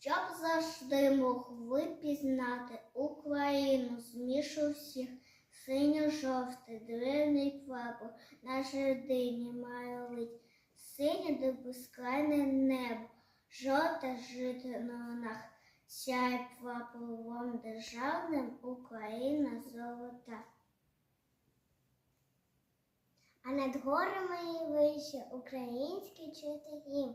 щоб завжди могли пізнати Україну змішу всіх. Синьо-жовтий дивний прапор на жердині має лить, синє до безкрайне небо, жовте жити на лунах, сяє прапором державним Україна золота. А над горами і вище український чути гімн.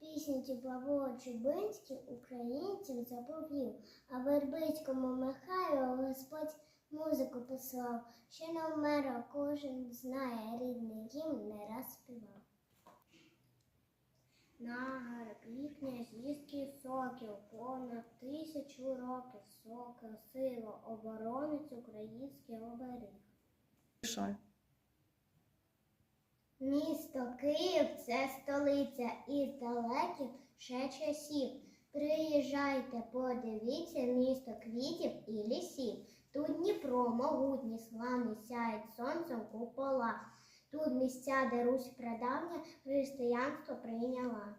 Пісню ті Павло Чубинський українцям заповів, а Вербицькому Михайлу Господь музику послав, ще не вмер, а кожен знає, рідний гімн не раз співав. На гербі князівський сокіл, понад тисячу років сокіл, сила, оборонець український оберіг. Місто Київ це столиця із далеких ще часів. Приїжджайте, подивіться місто квітів і лісів. Тут Дніпро, могутні славні сяють сонцем купола. Тут місця, де Русь прадавня християнство прийняла.